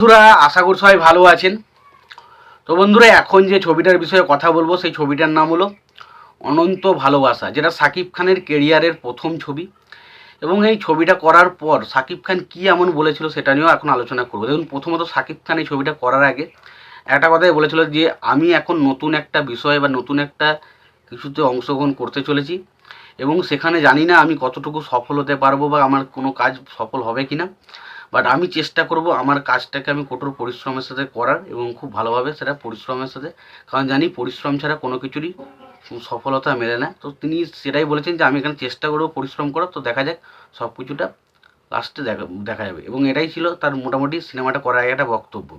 বন্ধুরা, আশা করি সবাই ভালো আছেন। তো বন্ধুরা, এখন যে ছবিটার বিষয়ে কথা বলব, সেই ছবিটার নাম হলো অনন্ত ভালোবাসা, যেটা সাকিব খানের কেরিয়ারের প্রথম ছবি। এবং এই ছবিটা করার পর সাকিব খান কী এমন বলেছিল সেটা নিয়েও এখন আলোচনা করব। দেখুন, প্রথমত সাকিব খান এই ছবিটা করার আগে একটা কথাই বলেছিল যে, আমি এখন নতুন একটা বিষয় বা নতুন একটা কিছুতে অংশগ্রহণ করতে চলেছি এবং সেখানে জানি না আমি কতটুকু সফল হতে পারব বা আমার কোনো কাজ সফল হবে কি না বাট আমি চেষ্টা করব আমার কাজটাকে আমি কঠোর পরিশ্রমের সাথে করার এবং খুব ভালোভাবে সেটা পরিশ্রমের সাথে। কারণ জানি পরিশ্রম ছাড়া কোনো কিছুরই সফলতা মেলে না। তো তিনি সেটাই বলেছেন যে আমি এখানে চেষ্টা করব পরিশ্রম করার। তো দেখা যাক সব কিছুটা লাস্টে দেখা দেখা যাবে। এবং এটাই ছিল তার মোটামুটি সিনেমাটা করার একটা বক্তব্য।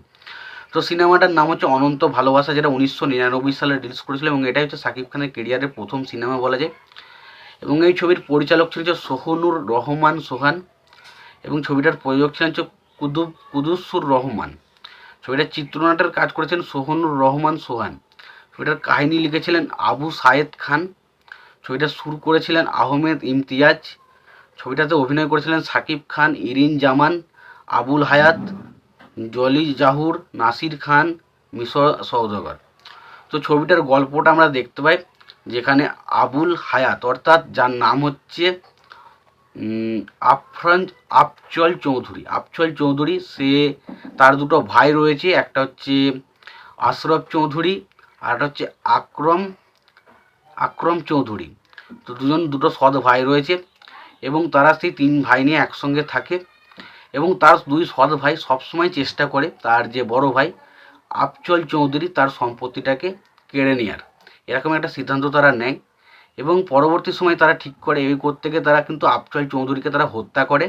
তো সিনেমাটার নাম হচ্ছে অনন্ত ভালোবাসা, যেটা উনিশশো নিরানব্বই সালে রিলিজ করেছিল এবং এটাই হচ্ছে সাকিব খানের কেরিয়ারের প্রথম সিনেমা বলা যায়। এবং এই ছবির পরিচালক ছিল সোহনুর রহমান সোহান। এবং ছবিটার প্রযোজক ছিলেন হচ্ছে কুদু, কুদুসুর রহমান। ছবিটার চিত্রনাট্যের কাজ করেছেন সোহনুর রহমান সোহান। ছবিটার কাহিনী লিখেছিলেন আবু সায়েদ খান। ছবিটা শুরু করেছিলেন আহমেদ ইমতিয়াজ। ছবিটাতে অভিনয় করেছিলেন সাকিব খান, ইরিন জামান, আবুল হায়াত জলি জাহুর, নাসির খান, মিশর সৌদাগর তো ছবিটার গল্পটা আমরা দেখতে পাই, যেখানে আবুল হায়াত, অর্থাৎ যার নাম হচ্ছে আফরান আফচল চৌধুরী। আফচল চৌধুরী, সে তার দুটো ভাই রয়েছে। একটা হচ্ছে আশরফ চৌধুরী আর একটা হচ্ছে আক্রম আক্রম চৌধুরী। তো দুজন, দুটো সৎ ভাই রয়েছে এবং তারা সেই তিন ভাই নিয়ে একসঙ্গে থাকে এবং তার দুই সৎ ভাই সবসময় চেষ্টা করে তার যে বড় ভাই আফচল চৌধুরী তার সম্পত্তিটাকে কেড়ে নেওয়ার এরকম একটা সিদ্ধান্ত তারা নেয়। এবং পরবর্তী সময় তারা ঠিক করে এই করতে গিয়ে তারা কিন্তু আফচল চৌধুরীকে তারা হত্যা করে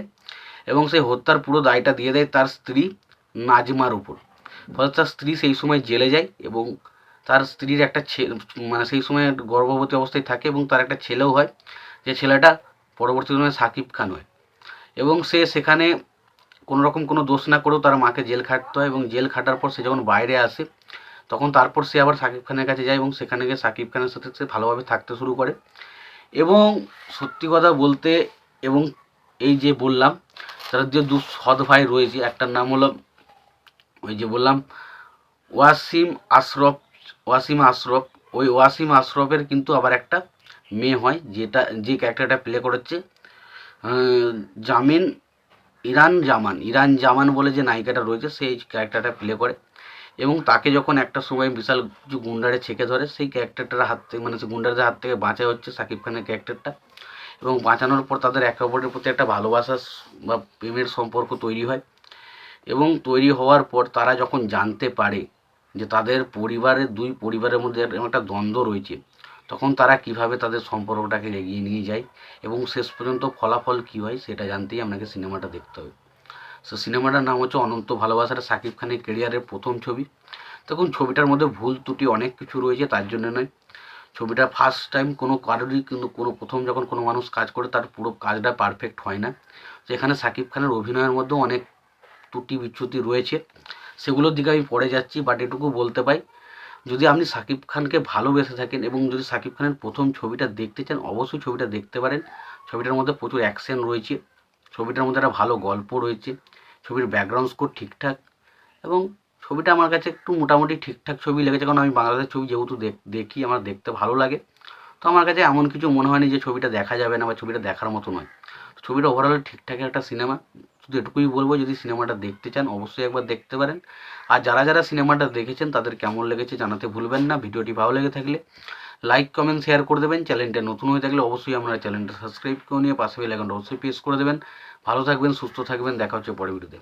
এবং সেই হত্যার পুরো দায়টা দিয়ে দেয় তার স্ত্রী নাজমার উপর। ফলে তার স্ত্রী সেই সময় জেলে যায় এবং তার স্ত্রীর একটা মানে সেই সময় গর্ভবতী অবস্থায় থাকে এবং তার একটা ছেলেও হয়। যে ছেলেটা পরবর্তী সময়ে সাকিব খান হয়। এবং সে সেখানে কোনো রকম কোনো দোষ না করেও তার মাকে জেল খাটতে হয় এবং জেল খাটার পর সে যখন বাইরে আসে তখন তারপর সে আবার সাকিব খানের কাছে যায় এবং সেখানে গিয়ে সাকিব খানের সাথে সে ভালোভাবে থাকতে শুরু করে। এবং সত্যি কথা বলতে এবং এই যে বললাম, তার যে দু সৎ ভাই রয়েছে, একটার নাম হলো ওই যে বললাম, ওয়াসিম আশরফ ওয়াসিম আশরফ। ওই ওয়াসিম আশরফের কিন্তু আবার একটা মেয়ে হয়, যেটা, যে ক্যারেক্টারটা প্লে করেছে জামিন, ইরান জামান ইরান জামান বলে যে নায়িকাটা রয়েছে, সেই ক্যারেক্টারটা প্লে করে। এবং তাকে যখন একটা সময় বিশাল কিছু গুন্ডারে ছেঁকে ধরে, সেই ক্যারেক্টারটার হাত থেকে মানে সেই গুন্ডারদের হাত থেকে বাঁচা হচ্ছে সাকিব খানের ক্যারেক্টারটা এবং বাঁচানোর পর তাদের একে অপরের প্রতি একটা ভালোবাসা বা প্রেমের সম্পর্ক তৈরি হয়। এবং তৈরি হওয়ার পর তারা যখন জানতে পারে যে তাদের পরিবারের, দুই পরিবারের মধ্যে একটা দ্বন্দ্ব রয়েছে, তখন তারা কীভাবে তাদের সম্পর্কটাকে এগিয়ে নিয়ে যায় এবং শেষ পর্যন্ত ফলাফল কী হয়, সেটা জানতেই আপনাকে সিনেমাটা দেখতে হবে। সো সিনেমাটার নাম হচ্ছে অনন্ত ভালোবাসাটা সাকিব খানের কেরিয়ারের প্রথম ছবি। তখন ছবিটার মধ্যে ভুল ত্রুটি অনেক কিছু রয়েছে, তার জন্য নয়। ছবিটা ফার্স্ট টাইম কোনো কারোরই কিন্তু কোনো, প্রথম যখন কোনো মানুষ কাজ করে, তার পুরো কাজটা পারফেক্ট হয় না। যেখানে সাকিব খানের অভিনয়ের মধ্যেও অনেক ত্রুটি বিচ্যুতি রয়েছে। সেগুলোর দিকে আমি পড়ে যাচ্ছি বাট এটুকু বলতে পাই, যদি আপনি সাকিব খানকে ভালোবেসে থাকেন এবং যদি সাকিব খানের প্রথম ছবিটা দেখতে চান, অবশ্যই ছবিটা দেখতে পারেন। ছবিটার মধ্যে প্রচুর অ্যাকশন রয়েছে। ছবিটার মধ্যে একটা ভালো গল্প রয়েছে। ছবির ব্যাকগ্রাউন্ড স্কোর ঠিকঠাক এবং ছবিটা আমার কাছে একটু মোটামুটি ঠিকঠাক ছবি লেগেছে কারণ আমি বাংলাদেশের ছবি যেহেতু দেখ- আমার দেখতে ভালো লাগে। তো আমার কাছে এমন কিছু মনে হয়নি যে ছবিটা দেখা যাবে না বা ছবিটা দেখার মতো নয়। ছবিটা ওভারঅল ঠিকঠাক একটা সিনেমা শুধু এটুকুই বলব, যদি সিনেমাটা দেখতে চান, অবশ্যই একবার দেখতে পারেন। আর যারা যারা সিনেমাটা দেখেছেন, তাদের কেমন লেগেছে জানাতে ভুলবেন না। ভিডিওটি ভালো লেগে থাকলে লাইক কমেন্ট শেয়ার করে দেবেন। চ্যানেলটা নতুন হয়ে থাকলে অবশ্যই আপনারা চ্যানেলটা সাবস্ক্রাইব করে নিয়ে পাশে বেল আইকনটা অবশ্যই প্রেস করে দেবেন। ভালো থাকবেন, সুস্থ থাকবেন। দেখা হচ্ছে পরের ভিডিওতে